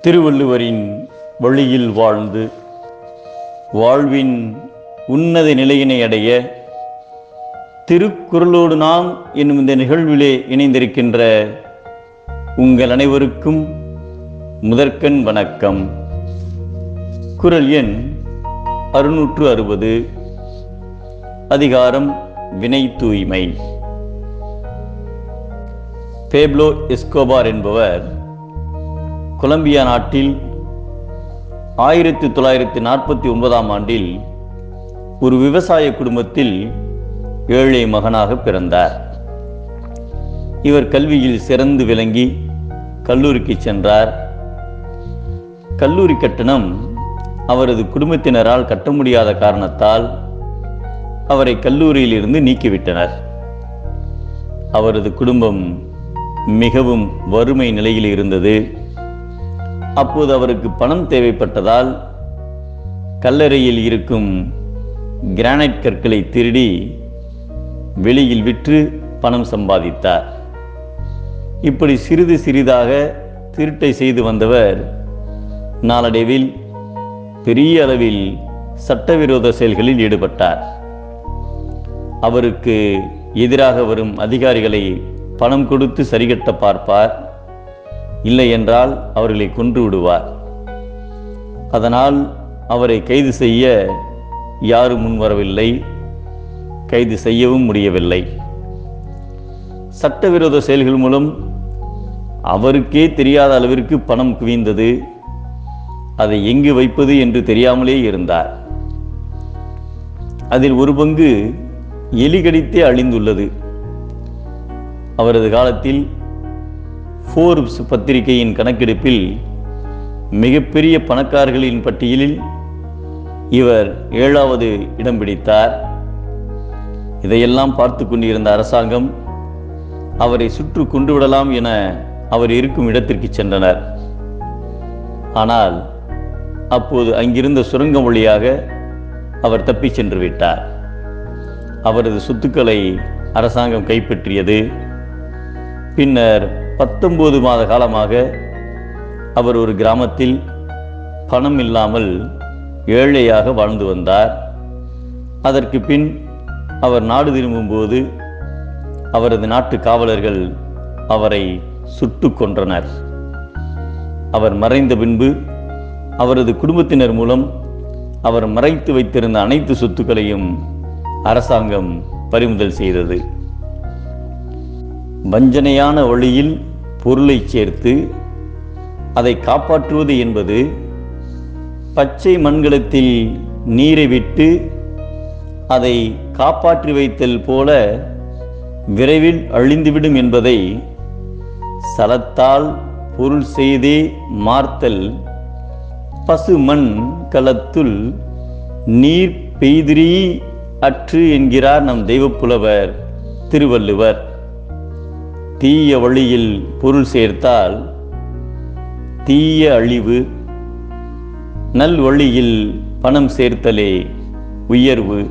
திருவள்ளுவரின் வழியில் வாழ்ந்து வாழ்வின் உன்னத நிலையினை அடைய திருக்குறளோடு நாம் என்னும் இந்த நிகழ்விலே இணைந்திருக்கின்ற உங்கள் அனைவருக்கும் முதற்கண் வணக்கம். குறள் எண் அறுநூற்று அறுபது அதிகாரம் வினை தூய்மை. பேப்லோ எஸ்கோபார் என்பவர் கொலம்பியா நாட்டில் ஆயிரத்தி தொள்ளாயிரத்தி நாற்பத்தி ஒன்பதாம் ஆண்டில் ஒரு விவசாய குடும்பத்தில் ஏழை மகனாக பிறந்தார். இவர் கல்வியில் சிறந்து விளங்கி கல்லூரிக்கு சென்றார். கல்லூரி கட்டணம் அவரது குடும்பத்தினரால் கட்ட முடியாத காரணத்தால் அவரை கல்லூரியில் இருந்து நீக்கிவிட்டனர். அவரது குடும்பம் மிகவும் வறுமை நிலையில் இருந்தது. அப்போது அவருக்கு பணம் தேவைப்பட்டதால் கல்லறையில் இருக்கும் கிரானைட் கற்களை திருடி வெளியில் விற்று பணம் சம்பாதித்தார். இப்படி சிறிது சிறிதாக திருட்டை செய்து வந்தவர் நாளடைவில் பெரிய அளவில் சட்டவிரோத செயல்களில் ஈடுபட்டார். அவருக்கு எதிராக வரும் அதிகாரிகளை பணம் கொடுத்து சரிகட்ட பார்ப்பார். இல்லை என்றால் அவர்களை கொன்று விடுவார். அதனால் அவரை கைது செய்ய யாரும் முன்வரவில்லை கைது செய்யவும் முடியவில்லை. சட்டவிரோத செயல்கள் மூலம் அவருக்கே தெரியாத அளவிற்கு பணம் குவிந்தது அதை எங்கு வைப்பது என்று தெரியாமலே இருந்தார். அதில் ஒரு பங்கு எலிகடித்தே அழிந்துள்ளது. அவரது காலத்தில் ஃபோர்ப்ஸ் பத்திரிகையின் கணக்கெடுப்பில் மிகப்பெரிய பணக்காரர்களின் பட்டியலில் இவர் ஏழாவது இடம் பிடித்தார். இதையெல்லாம் பார்த்து கொண்டிருந்த அரசாங்கம் அவரை சுற்று கொண்டு விடலாம் என அவர் இருக்கும் இடத்திற்கு சென்றனர். ஆனால் அப்போது அங்கிருந்த சுரங்கம் வழியாக அவர் தப்பிச் சென்று விட்டார். அவரது சொத்துக்களை அரசாங்கம் கைப்பற்றியது. பின்னர் பத்தொம்போது மாத காலமாக அவர் ஒரு கிராமத்தில் பணம் இல்லாமல் ஏழையாக வாழ்ந்து வந்தார். அதற்கு பின் அவர் நாடு திரும்பும்போது அவரது நாட்டு காவலர்கள் அவரை சுட்டு கொன்றனர். அவர் மறைந்த பின்பு அவரது குடும்பத்தினர் மூலம் அவர் மறைத்து வைத்திருந்த அனைத்து சொத்துக்களையும் அரசாங்கம் பறிமுதல் செய்தது. வஞ்சனையான வழியில் பொருளை சேர்த்து அதை காப்பாற்றுவது என்பது பச்சை மண்கலத்தில் நீரை விட்டு அதை காப்பாற்றி வைத்தல் போல விரைவில் அழிந்துவிடும் என்பதை சலத்தால் பொருள் செய்தே மார்த்தல். பசு மண் கலத்துள் நீர் பெய்திரி அற்று என்கிறார் நம் தெய்வப்புலவர் திருவள்ளுவர். தீய வழியில் பொருள் சேர்த்தால் தீய அழிவு நல் வழியில் பணம் சேர்த்தலே உயர்வு.